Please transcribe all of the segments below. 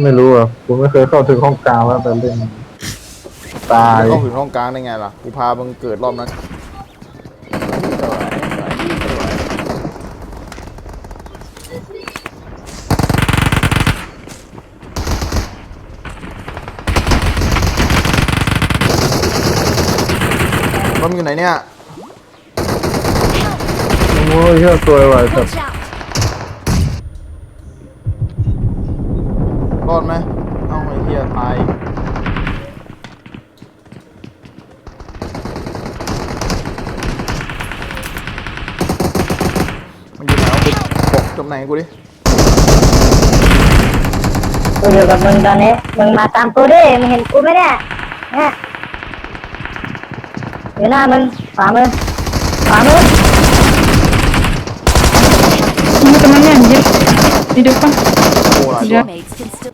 ไม่รู้อะกูไม่เคยเข้าถึงห้องกลางแล้วแต่เล่นตาย เข้าถึงห้องกลางได้ไงล่ะ กูพามึงเกิดรอบนั้นรถมึงอยู่ไหนเนี่ย โอ้ยเหี้ยตัวไวแต่ Watch out! รอดไหมเอ้าไอ้เหี้ยตายมันอยู่ไหนวะบอกจมไหนกูดิกูอยู่กับมึงตอนนี้ มึงมาตามกูดิมึงเห็นกูไหมเนี่ยเนี่ยอยู่หน้ามึงขวามือขวามือ Ini temannya anjir Di depan โอ้หลายตัว Mates can still มันดีไอ้ก้อนล็อกกูนะอยู่ขว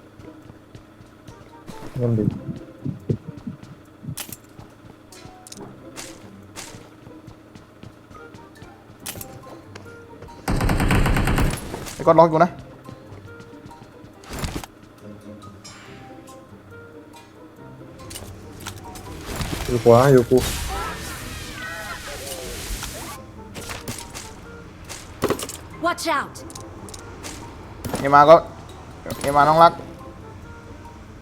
าอยู่กู watch out! เอมาก็เอมาน้องรัก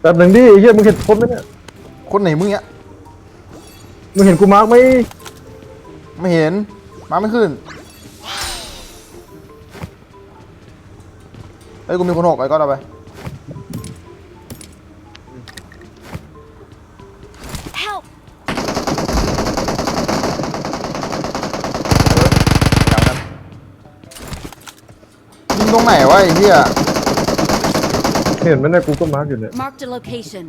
แป๊บหนึ่งดิไอ้เหี้ยมึงเห็นครบไหมเนี่ยคนไหนมึงเนี่ยมึงเห็นกูมาร์กไหมไม่เห็น มาไม่ขึ้นเฮ้ยกูมีคนหกไอ้ก้อนเอาไป Help! อย่างนั้นยิงตรงไหนวะไอ้เหี้ย เห็นไหมเนี่ยกูก็มาร์กอยู่เนี่ย Marked a location.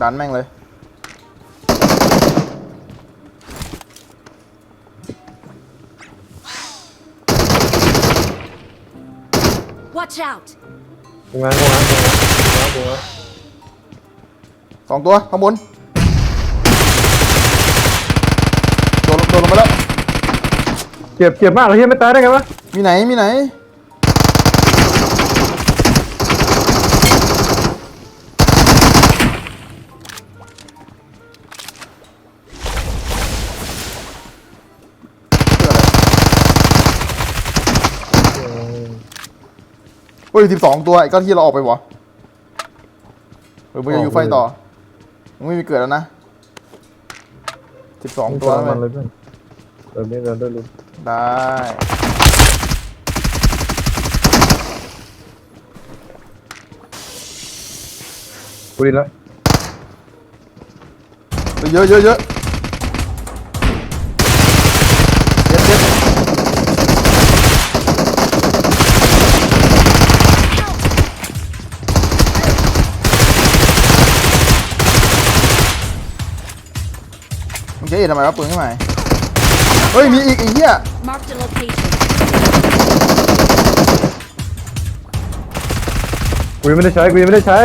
ดันแม่งเลย Watch out! กูงานกูงานกูงานกูงานกูงานสองตัวข้างบนโดนโดนลงไปแล้ว เจ็บเจ็บมากเลยเหี้ยไม่ตายได้ไงวะมีไหนมีไหนเฮ้ยสิบสองตัวไอ้ก้อนที่เราออกไปวะเฮ้ยมึงจะอยู่ไฟต่อมึงไม่มีเกิดแล้วนะสิบสองมึงตัวตัวแล้วมัน เลเว้ยยเพื่อนแบบนี้เราได้รู้ ได้ กูดีแล้วเยอะเยอะเยอะเจ็บเจ็บมึงใช้เอ็ดทำไมวะปืนขึ้นมาเฮ้ย มีอีกไอ้เหี้ย Marked a location. กูยังไม่ได้ใช้กูยังไม่ได้ใช้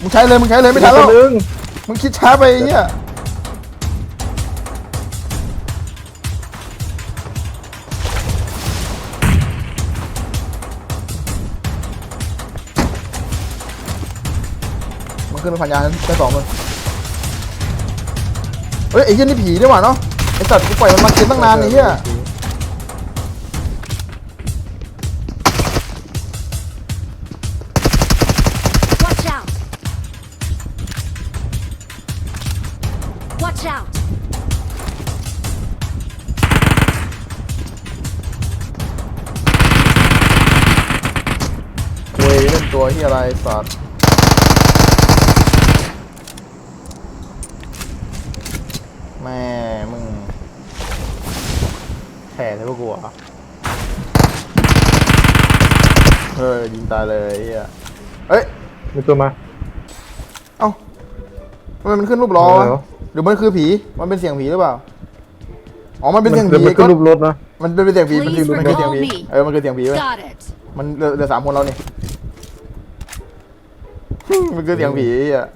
มึงใช้เลยมึงใช้เลยไม่ทันแล้วนึงมึงคิดช้าไปไอ้เหี้ยมันขึ้นไปพันยาแค่สองคนเฮ้ยไอ้เหี้ยนี่ผีด้วยว่ะเนาะไอ้สัตว์กูปล่อยมันมากินตั้งนานไอ้เหี้ย ตัวเหี้ยอะไรสัตว์แม่มึงแข่ใช่ปะกูอะเฮ้ยยิงตายเลยไอ้เหี้ยเอ้ย มีตัวมา เอ้าทำไมมันขึ้นรูปล้อวะอะไรวะ หรือมันคือผี มันเป็นเสียงผีหรือเปล่า อ๋อ มันเป็นเสียงดี๋วผีมันขึ้ก็นรูปรถนะ มันเป็นเสียงผี มันคือ Please มันคือเสียงผี recall me เออ มันคือเสียงผีเว้ย Got it. มันเหลือเหลือสามคนแล้วนี่ มันคือเสียงผีอะ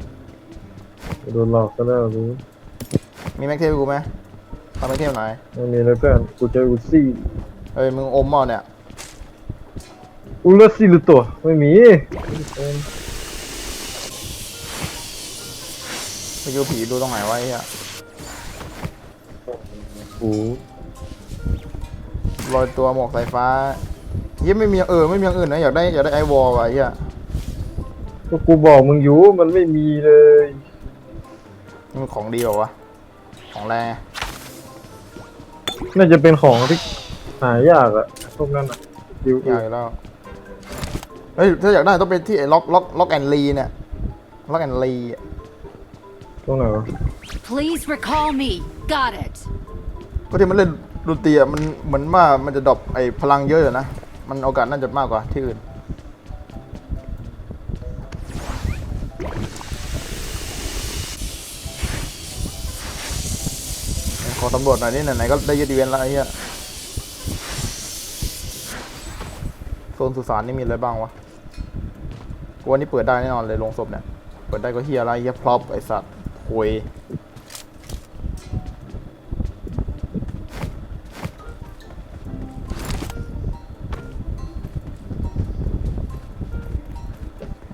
โดนหลอกก็แล้วรู้มีแม็กเทปให้กูไหมทำไอเทมไหนไม่มีเลยเพื่อนกูเจออูซี่เอ้ยมึงอมเมาเนี่ยอูเลซี่หรือตัวไม่มีไปดูผีดูตรงไหนวะไอ้เหี้ยกูลอยตัวหมวกสายฟ้าเหี้ยังไม่มีเออไม่มีอย่างอื่นนะอยากได้อยากได้ไอวอลว่ะไอ้เหี้ย ก็กูบอกมึงอยู่มันไม่มีเลยนี่มันของดีเหรอวะ ของแรงน่าจะเป็นของที่หายากอะพวกนั้นอะดิวอยากอยู่แล้ว เฮ้ย ถ้าอยากได้ต้องเป็นที่ไอ้ล็อกล็อกล็อกแอนลีเนี่ย ล็อกแอนลีตรงไหนวะ Please recall me. Got it. ก็ที่มันเล่นดนตรีอะมันเหมือนว่ามันจะดรอปไอ้พลังเยอะอยู่นะ มันโอกาสน่าจะมากกว่าที่อื่น อตำรวจหน่อยนี่ไหนๆก็ได้ยึดอีเวนต์แล้วไอ้เหี้ยโซนสุสานนี่มีอะไรบ้างวะกูว่านี่เปิดได้แน่นอนเลยโรงศพเนี่ย เปิดได้ก็เฮียอะไรเฮียพร็อพไอสัตว์โวย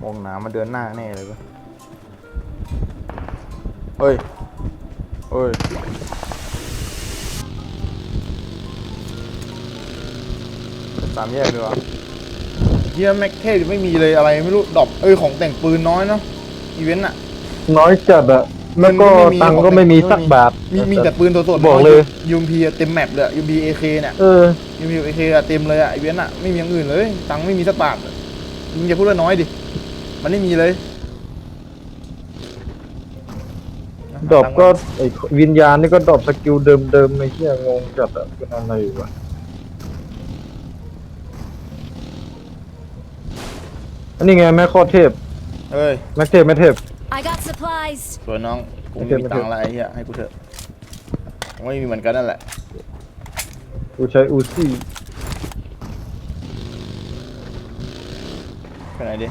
มองหนามาเดินหน้าแน่เลยเว้ยเฮ้ยเฮ้ย สามแยกดีกว่าเฮียแม็กเทสไม่มีเลยอะไรไม่รู้ดรอปเอ้ยของแต่งปืนน้อยเนาะอีเวนต์อะน้อยจัดอะแล้วก็มันไม่มีตังค์ก็ไม่มีสักบาทมีมีแต่ปืนตัวสดบอกเลยยูมพีเต็มแมปเลยยูมพีเอเคเนี่ยเออยูมพีเอเคเต็มเลยอะอีเวนต์อะไม่มีอย่างอื่นเลย ตังค์ไม่มีสักบาทมึงจะพูดว่าน้อยดิมันไม่มีเลยดรอปก็ไอ้วิญญาณนี่ก็ดรอปสกิลเดิมๆในที่งงจัดอะเป็นอะไรวะ อันนี้ไงแม่โคตรเทพเอ้ยแม็กเทพแม่เทพ I got supplies. สวยน้องกูโอเคไม่มีตังค์ละไอ้เหี้ยให้กูเถอะผมไม่มีเหมือนกันนั่นแหละกูใช้อูซี่ไปไหนดิ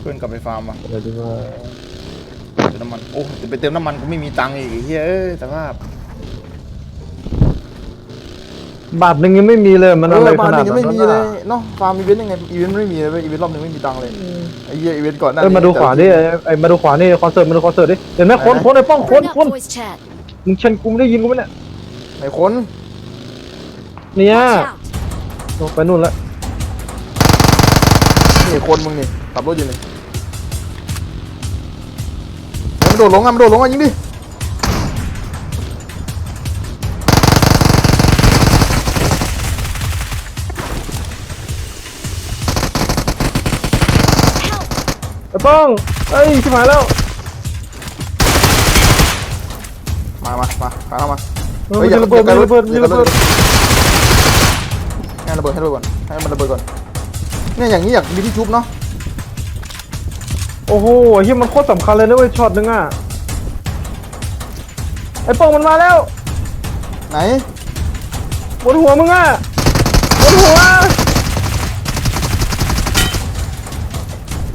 เพื่อนกลับไปฟาร์มวะอะไรดีว่า เติมน้ำมันโอ้จะไปเติมน้ำมันกูไม่มีตังค์อีกไอ้เฮ้ยเอ้ยสภาพ บาทหนึ่งยังไม่มีเลยมันอะไรเออขบาทหนานึ่ดงยังนั้นไม่มีเลยเนาะฟาร์มอีเวนต์ยังไงอีเวนต์ไม่มีเลยเว้ยอีเวนต์รอบหนึ่งไม่มีตังค์เลยไอ้เหี้ยอีเวนต์ก่อนหน้าเออนี้มาดูขวาดิไอ้ไอ้มาดูขวานี่คอนเสิร์ตมาดูคอนเสิร์ตดิเห็นไหมคนคนไอ้ป้องคน Bring up คน voice chat. Ah. มึงเชนกูไม่ได้ยินกูไหมเนี่ยไอ้คนเนี่ย Watch out. ลงไปนู่นแล้วนี่คนมึงนี่ขับรถอยู่นี่เฮ้ยมันโดดลงอะมันโดดลงอะยิงดิ ป้องเอ้ยชิบหายแล้วมามามาตามเข้ามาเออมันจะระเบิดมันจะระเบิดมันจะระเบิดให้ระเบิดให้ระเบิดก่อนให้มันระเบิดก่อนเนี่ยอย่างนี้อยากมีที่ชุบเนาะโอ้โหเฮียมันโคตรสำคัญเลยนะเว้ยช็อตนึงอะไอ้ป้องมันมาแล้ว ไหนบนหัวมึงอะบนหัว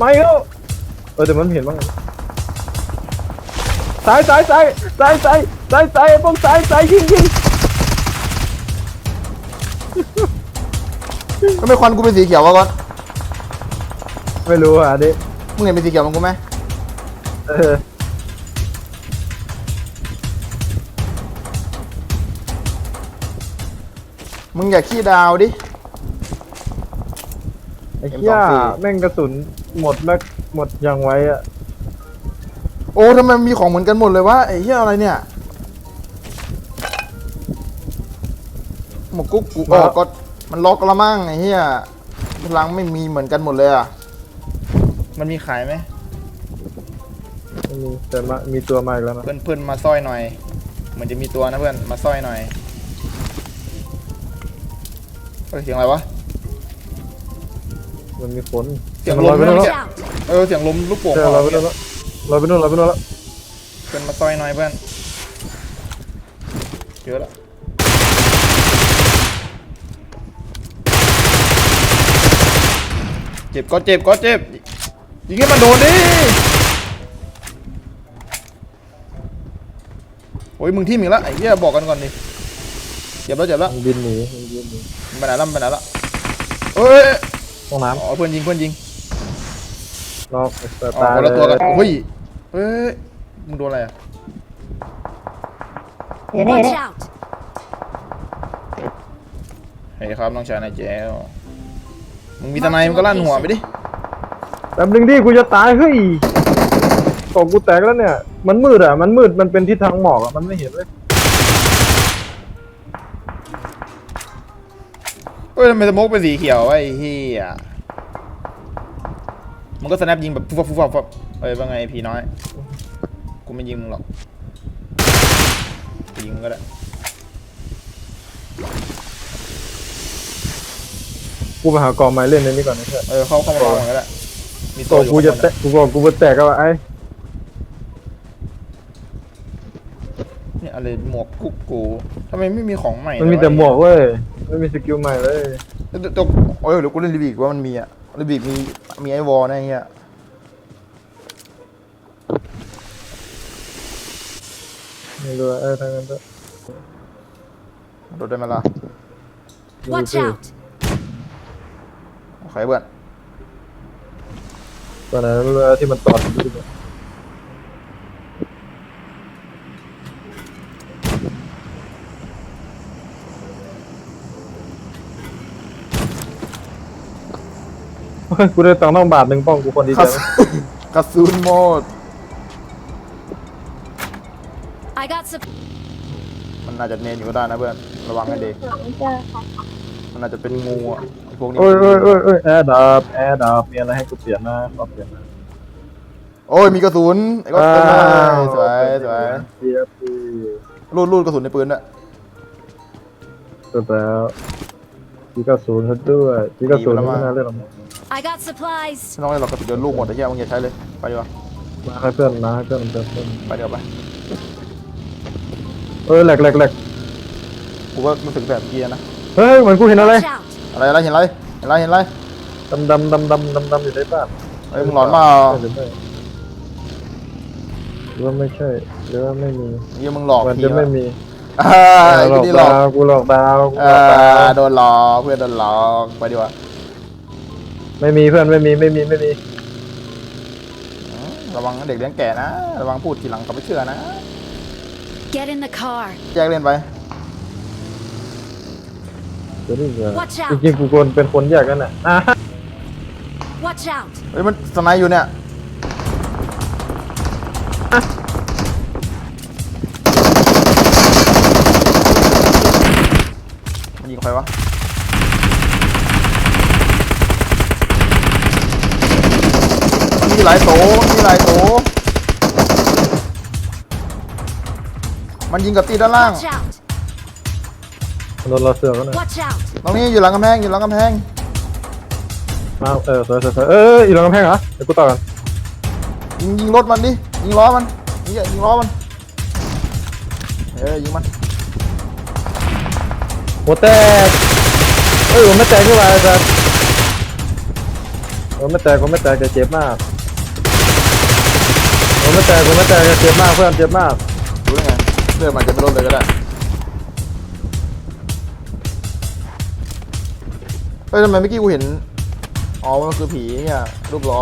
มาอีกแล้วเออแต่มันไม่เห็นบ้างซ้ายซ้ายซ้ายซ้ายซ้ายซ้ายซ้ายไอ้ป้องซ้ายซ้ายยิงยิงทำไมควันกูเป็นสีเขียววะก่อนไม่รู้อะดิมึงเห็นเป็นสีเขียวมันกูไหมเออมึงอย่าขี้ดาวดิไอ้เหี้ย M24 แม่งกระสุนหมดแม็ก หมดยังไว้อะโอ้ทำไมมันมีของเหมือนกันหมดเลยวะไอ้เหี้ยอะไรเนี่ยหมวกกุ๊กกูออกก็มันล็อกละมั่งไอ้เหี้ยพลังไม่มีเหมือนกันหมดเลยอะมันมีขายไหมไม่มีแต่มามีตัวมาอีกแล้วนะเพื่อนเพื่อนมาสร้อยหน่อยเหมือนจะมีตัวนะเพื่อนมาสร้อยหน่อยเฮ้ยเสียงอะไรวะมันมีฝนเสียงมันลลอมยไปไม่นู่นรู้แล้ว Watch out. เออเสียงลมลูกโป่งใช่ออกลอยไปนู่นแล้วลอยไปนู่นลอยไปนู่นแล้วเพื่อนมาสร้อยหน่อยเพื่อนเจอแล้วเจ็บก็เจ็บก็เจ็บยิงให้มันโดนดิโโอ้ยมึงที่มอีกแล้วไอ้เหี้ยบอกกันก่อนดิเจ็บแล้วเจ็บแล้วมันบินหนีมันบินหนีมันไปไหนแล้วมันไปไหนแล้วเอ้ยห้องน้อ๋อเพื่อนยิงเพื่อนยิงำ นอกเปิดอ๋อตาคนละตัวกันเลยโอ้ยเอ้ยมึงโดนอะไรอะอยู่นี่อยู่ Watch นี่ out! เฮ้ยครับน้องชายนายแจ้วมึงมีตะไนมึงก็ลั่นหัวไปดิแป๊บนึงดิกูจะตายเฮ้ยกอกกูแตกแล้วเนี่ย มันมืดอะ มันมืด มันเป็นทิศทางหมอกอะ มันไม่เห็นเลยเฮ้ยทำไมสโมกเป็นสีเขียววะไอ้เหี้ย มึงก็สแนปยิงแบบฟุบฟับฟุบฟับฟุบเฮ้ยว่าไงพี่น้อย กูไม่ยิงมึงหรอกกูยิงมึงก็ได้กูไปหากองไม้เล่นในนี้ก่อนนะเพื่อนเออเข้าเข้ามาลองก็ได้มีกตัอวกอยู่กูจะข้างบนแตกกูบอกกูจะแตกก็ว่าไอ้เนี่ยอะไรหมวกกุ๊กกูทำไมไม่มีของใหม่มันมีแต่หมวกเว้ยไม่มีสกิลใหม่เลยตัวตัวโอ้ยเดี๋ยวกูเล่นรีบิกว่ามันมีอะ รีบิกมีมีไอวอลนะไอ้เงี้ยไม่รู้ว่าเออทางนั้นก็โดดได้ไหมล่ะ Watch out! โอเคเพื่อนตอนนั้นเรือที่มันตอดอยู่ด้วยเฮ้ย กูได้ตังค์ต้องบาทหนึ่งป้องกูคนดีใจกระไหมสุนกระสุนหมด I got some. มันน่าจะเนียนอยู่ก็ได้นะเพื่อน ระวังให้ดีมันน่าจะเป็นงูอะพวกนี้โอ้ยโอ้ยโอ้ยโอ้ยแอร์ดับแอร์ดับมีอะไรให้กูเปลี่ยนนะขอเปลี่ยนนะโอ้ยมีกระสุนไอ้ก็เป็นไงสวยสวยเสียปีรูดรูดกระสุนในปืนด้วยจบแล้วจีกระสุนซะด้วยจีกระสุนไม่น่าเล่นหรอก I got supplies. ไม่ต้องให้เรากระสุนเดินลูกหมดแต่แค่มึงอย่าใช้เลยไปดีกว่ามาให้เพื่อนมาให้เพื่อนเพื่อนเพื่อนไปเดี๋ยวาไปเอ้ยแหลกแหลกแหลกกูก็รู้สึกแบบเกียร์นะเฮ้ยเหมือนกูเห็นอะไร Watch out! อะไรอะไรเห็นอะไรเห็นอะไรเห็นอะไร ดำดำดำดำดำดำอยู่ในบ้านเฮ้ยมึงหลอนมาหรือไม่หรือว่าไม่ใช่หรือว่าไม่มีเยี่ยมึงหลอกมันผีจะไม่วะมีอ่าไอ้หลกูอกนี่หลอดากวกูหลอกดาวกูหลอ่าอกดาวโดนหลอกเพื่อนโดนหลอกไปดีกว่า ไม่มีเพื่อนไม่มีไม่มีไม่มี อืมระวังเด็กเลี้ยงแก่นะ ระวังพูดทีหลังเขาไม่เชื่อนะ Get in the car. แยกเล่นไป เดี๋ยวนี้เดี๋ยว Watch out จริงๆกูควรเป็นคนแยกกันน่ะอะ Watch out! เฮ้ยมันสไนด์อยู่เนี่ยมันยิงใครวะ มันมีหลายโตมันมีหลายโตมันยิงกับตีด้านล่าง Watch out! โดนเราเสือกแล้วน่ะ Watch out! ตรงนี้อยู่หลังกำแพงอยู่หลังกำแพงมาเออสวยสวยสวยเอออยู่หลังกำแพงเหรอเดี๋ยวกูต่อกันยิงยิงรถมันดิยิงล้อมันยิงยิงล้อมันเอ้ยยิงมันหัวแตกเอ้ยหัวไม่แตกขึ้นมาจ้ะหัวไม่แตกหัวไม่แตกแต่เจ็บมาก หัวไม่แตกหัวไม่แตกแต่เจ็บมากเพื่อนเจ็บมากรู้ได้ไงเลือดมันจะไม่ลดเลยก็ได้เฮ้ยทำไมเมื่อกี้กูเห็น อ๋อ มันคือผีเนี่ยรูปล้อ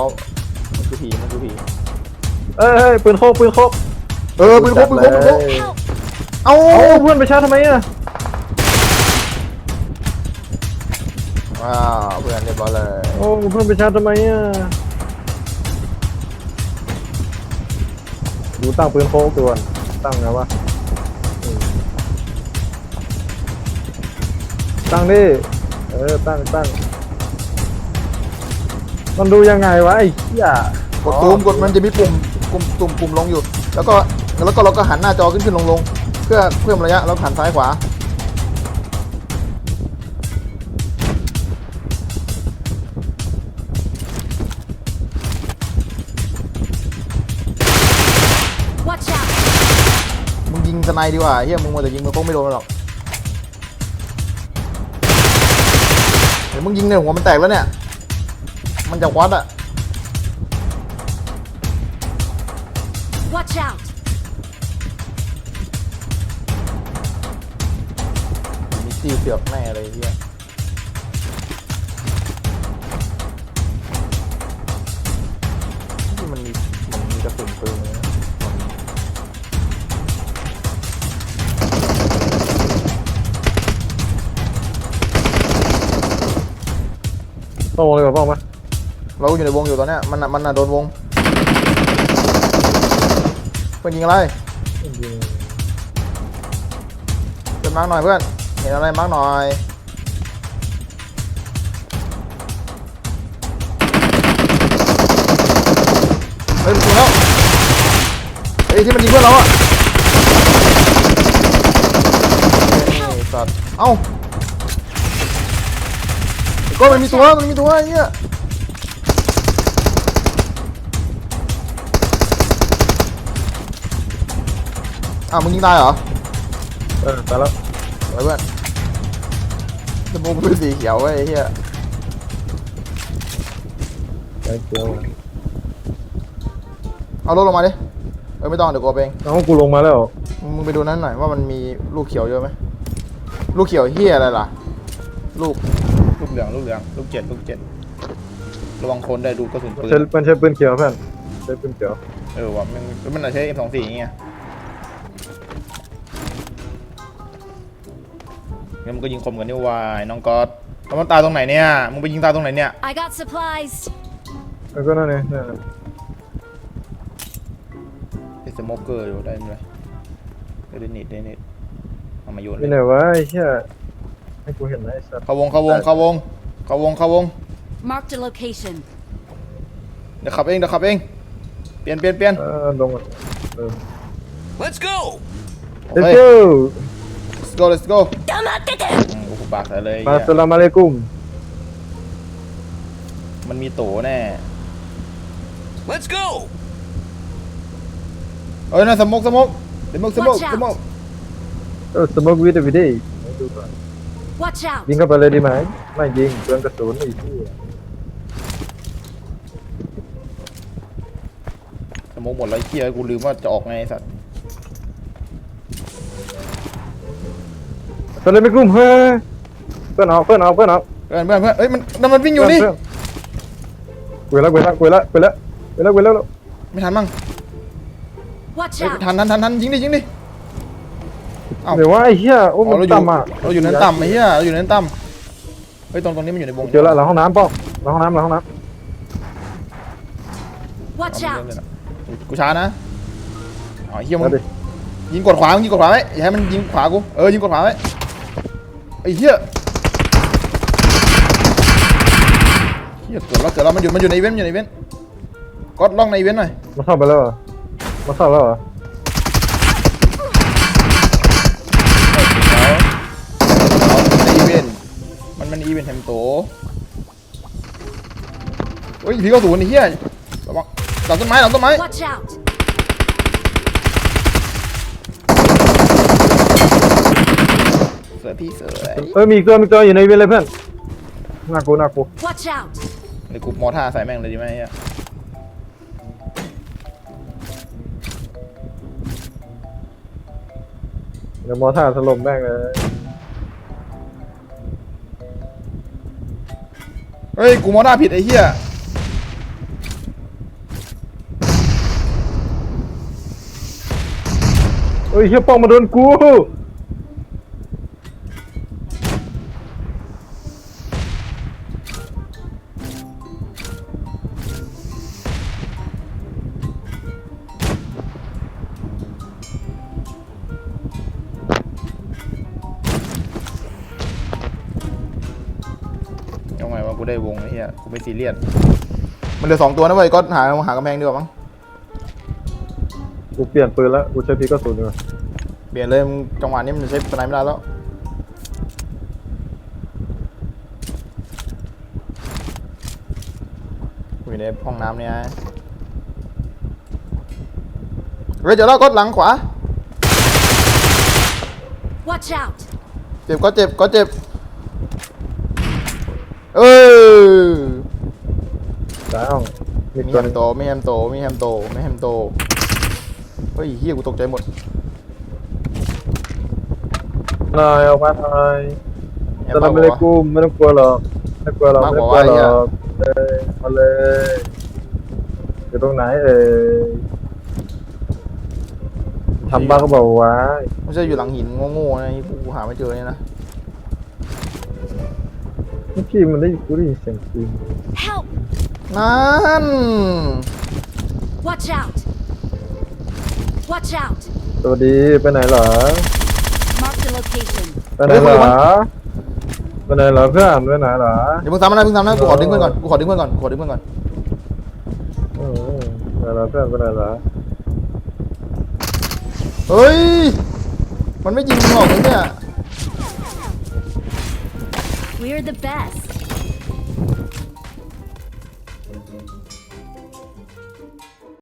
มันคือผี มันคือผี เอ้ยเฮ้ยปืนโคกปืนโคกเออปืนพกปืนพกปืนพก Help! เอ้าเอ้าเพื่อนไปชาร์จทำไมอะว้าวเพื่อนเรียบร้อยเลย โอ้เพื่อนไปชาร์จทำไมอะ ดูตั้งปืนโคกด่วนตั้งไงวะอืมตั้งดิเออตั้งตั้งมันดูยังไงวะไอ้เหี้ยกดตูมกดมันจะมีปุ่มปุ่มตุ่มปุ่มลงอยู่ แล้วก็แล้วก็เราก็หันหน้าจอขึ้นขึ้นลงลงเพื่อเพิ่มระยะแล้วหันซ้ายขวา สไนด์ดีกว่าเฮียมึงมาแต่ยิงมันคงไม่โดนหรอกเดี๋ยวมึงยิงในหัวมันแตกแล้วเนี่ย มันจะวัดอะ Watch out มีตีเสือกแน่เลยเฮียมันมีมันมีกระสุนปืน ต้องวงเลยกับป้องไหมเราอยู่ในวงอยู่ตอนเนี้ยมันน่ะมันน่ะโดนวงเพื่อนยิงอะไรเพื่อนมาร์กหน่อยเพื่อนเห็นอะไรมาร์กหน่อยเฮ้ยมันยิงแล้วเฮ้ยที่มันยิงเพื่อนเราอะนี่สัตว์เอ้า ก็มันมีตัวมันมีตัวไอ้เหี้ยอ้าวมึงยิงตายเหรอเออตายแล้วไว้เพื่อนจมูกเป็นสีเขียวเว้ยไอ้เฮียไอ้เกียวเอารถลงมาดิเออไม่ต้องเดี๋ยวกูเอาไปเองเอากูลงมาแล้วมึงมึงไปดูนั้นหน่อยว่ามันมีลูกเขียวเยอะไหมลูกเขียวเฮียอะไรล่ะ ลูกลู กเหลืองลูกเหลืองลูกเจ็ดลูกเจ็ดระวังคนได้ดูกระสุนปืนใช้มันใช้ปืนเขียวเพื่อนใช้ปืนเขียวเออว่ะมันมันอาจใช้ M24 อย่างเงี้ยงั้นมึงก็ยิงคมกันนี่วายน้องก๊อตแล้วมันตายตรงไหนเนี่ยมึงไปยิงตายตรงไหนเนี่ย I got supplies. แล้วก็นั่นเองนั่นน่ะเป็นสโมเกอร์อยู่ได้ไหมเดยวได้นิดได้นิดเอามาโยนเลนี่ยไหนวะไอ้เหี้ย ให้กูเห็นนะไอ้สัตว์เข้าวงเข้าวงเข้าวงเข้าวงเข้าวง Marked a location. เดี๋ยวขับเองเดี๋ยวขับเอง เปลี่ยนเปลี่ยนเปลี่ยนเออลงอะเออ Let's go! โอ let's เค go let's go let's go อืมโอ้โหปากใส่เลยมาเหี้ยสลามอะลัยกุมมันมีโตแน่ Let's go! เอ้ยนั่นสโมกสโมกสโมกสโมก Watch out สโมกเออสมมติวิดีวิดีดูก่อน Watch out. ยิงเข้าไปเลยดีไหม ไม่ยิงเปลืองกระสุนไอ้เหี้ยสโมกหมดแล้วไอ้เฮียกูลืมว่าจะออกไงไอ้สัตว์สลามอะลัยกุมเฮ้ยเพื่อนเอาเพื่อนเอาเพื่อนเอาเพื่อนเพื่อนเพื่อนเอ้ยมันนั่นมันวิ่งอยู่นี่เพื่อนเพื่อนเวลาเวลาเวลาเวลาเวลาเวลาไม่ทันมั้ง Watch เฮ้ย out. ทันทันทันทันยิงดิยิงดิ เอ้า เดี๋ยวว่าไอ้เหี้ยโอ้อ๋อมันเราอยู่ต่ำอะเราอยู่เนินต่ำไอ้เหี้ยเราอยู่เนินต่ำเฮ้ยตรงตรงนี้มันอยู่ในวงเจอแล้วหลังห้องน้ำป้องหลังห้องน้ำหลังห้องน้ Watch เอา out. ไปเล่นเลยนะกูช้านะอ๋อเฮียำมึมางดิยิงกดขวามึงยิงกดขวาไว้อย่าให้มันยิงขวากูเออยิงกดขวาไว้ไอ้เหี้ยเหี้ยเกิดแล้วเกิดแล้วมันอยู่มันอยู่ในอีเวนต์มันอยู่ในอีเวนต์กดล่องในอีเวนต์หน่อยมาเข้าไปแล้วเหรอมาเข้าแล้วเหรอ มันมันอีเวนต์แฮมโตเฮ้ยพี่ก็สูนไอ้เหี้ยระวังหลังต้นไม้หลังต้นไม้ Watch out. สวยพี่สวยเออมีอีกตัวมีอีกตัวอยู่ในเวรเลยเพื่อนน่ากูน่ากู Watch out. ในกลุ่มมอท่าใส่แม่งเลยดีไหมเฮียเดี๋ยวมอท่าถล่มแม่งเลย เฮ้ย กูมอหน้าผิดไอ้เหี้ยเฮ้ยเฮียป้องมาโดนกู ไอ้เหี้ยกูไม่ซีเรียส มันเหลือสองตัวนะเว้ยก็หาหากำแพงดีกว่ามั้ง กูเปลี่ยนปืนแล้ว กูใช้พีกระสุนดีกว่าเปลี่ยนเลยมึงจังหวะนี้มันใช้สไนไม่ได้แล้วกูอยู่ในห้องน้ำเนี่ยเฮ้ยเจอแล้วก็หลังขวา Watch out. เจ็บก็เจ็บก็เจ็บ เออ สายอ่องมีมีตัวแฮหนึมงโตมีแฮมโตมีแฮมโตไม่แฮมโตเฮ้ยเฮียกูตกใจหมดนายออกมาทายห็นจะปะทำอะไรกูไม่ต้องกลัวหรอกไม่กลัวหรอกมากไม่กกว่าลัวหรว่าไอ้เหี้ย อกเอ้ยมาเลยอยู่ตรงไหนเอ่ยทำบ้าก็บอกว่าไม่ใช่อยู่หลังหินโง่ๆนะที่กูหาไม่เจอเนี่ยนะเมื่อกี้มันได้กูได้ยินเสียงปืน Help! นั่น Watch out! Watch out! สวัสดีไปไหนเหรอ Mark the location. ไปไหนเหรอไปไหนเหรอเพื่อนไปไหนเหรอเดี๋ยวมึงทำอะไรมึงทำนะกูขอดึงเพื่อนก่อนกูขอดึงเพื่อนก่อนกูขอดึงเพื่อนก่อนอืมไปไหนเหรอเพื่อนไปไหนเหรอเฮ้ย มันไม่ยิงมึงหรอกไอ้เนี่ย We're the best. Thank you.